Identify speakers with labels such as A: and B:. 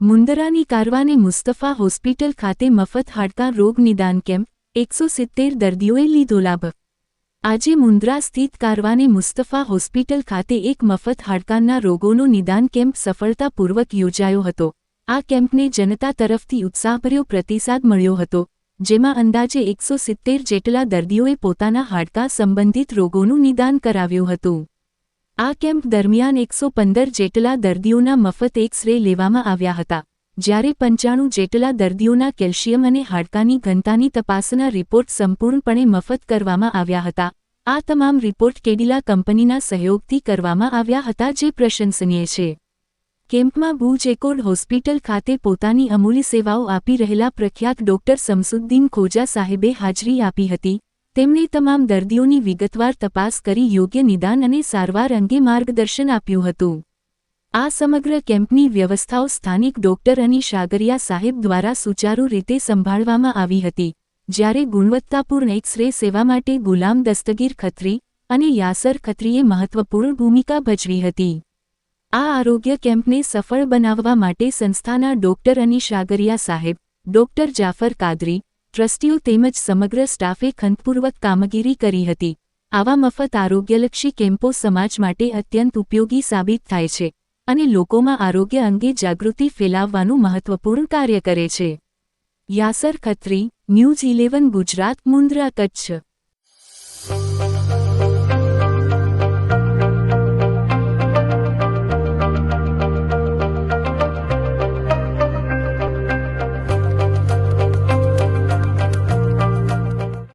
A: મુંદરાની કારવાને Mustafa hospital ખાતે મફત હાડકાં રોગ નિદાન કેમ્પ, એકસો સિત્તેર દર્દીઓએ લીધો લાભ. આજે મુન્દ્રા સ્થિત કારવાને મુસ્તફા હોસ્પિટલ ખાતે એક મફત હાડકાના રોગોનો નિદાન કેમ્પ સફળતાપૂર્વક યોજાયો હતો. આ કેમ્પને જનતા તરફથી ઉત્સાહભર્યો પ્રતિસાદ મળ્યો હતો, જેમાં અંદાજે એકસો સિત્તેર જેટલા દર્દીઓએ પોતાના હાડકાં સંબંધિત રોગોનું નિદાન કરાવ્યું હતું. આ કેમ્પ દરમિયાન એકસો પંદર જેટલા દર્દીઓના મફત એક્સ રે લેવામાં આવ્યા હતા, જ્યારે પંચાણું જેટલા દર્દીઓના કેલ્શિયમ અને હાડકાની ઘનતાની તપાસના રિપોર્ટ સંપૂર્ણપણે મફત કરવામાં આવ્યા હતા. આ તમામ રિપોર્ટ કેડિલા કંપનીના સહયોગથી કરવામાં આવ્યા હતા જે પ્રશંસનીય છે. કેમ્પમાં ભુજ એકોર્ડ હોસ્પિટલ ખાતે પોતાની અમૂલ્ય સેવાઓ આપી રહેલા પ્રખ્યાત ડોક્ટર સમસુદ્દીન ખોજા સાહેબે હાજરી આપી હતી. તેમણે તમામ દર્દીઓની વિગતવાર તપાસ કરી યોગ્ય નિદાન અને સારવાર અંગે માર્ગદર્શન આપ્યું હતું. આ સમગ્ર કેમ્પની વ્યવસ્થાઓ સ્થાનિક ડોક્ટર અને શાગરિયા સાહેબ દ્વારા સુચારુ રીતે સંભાળવામાં આવી હતી, જ્યારે ગુણવત્તાપૂર્ણ એક્સ રે સેવા માટે ગુલામ દસ્તગીર ખત્રી અને યાસર ખત્રીએ મહત્વપૂર્ણ ભૂમિકા ભજવી હતી. આ આરોગ્ય કેમ્પને સફળ બનાવવા માટે સંસ્થાના ડોક્ટર અને શાગરિયા સાહેબ, ડોક્ટર જાફર કાદરી ટ્રસ્ટીઓ તેમજ સમગ્ર સ્ટાફે ખંતપૂર્વક કામગીરી કરી હતી. આવા મફત આરોગ્યલક્ષી કેમ્પો સમાજ માટે અત્યંત ઉપયોગી સાબિત થાય છે અને લોકોમાં આરોગ્ય અંગે જાગૃતિ ફેલાવવાનું મહત્વપૂર્ણ કાર્ય કરે છે. Yasar Khatri, news eleven Gujarat, Mundra, Kutch.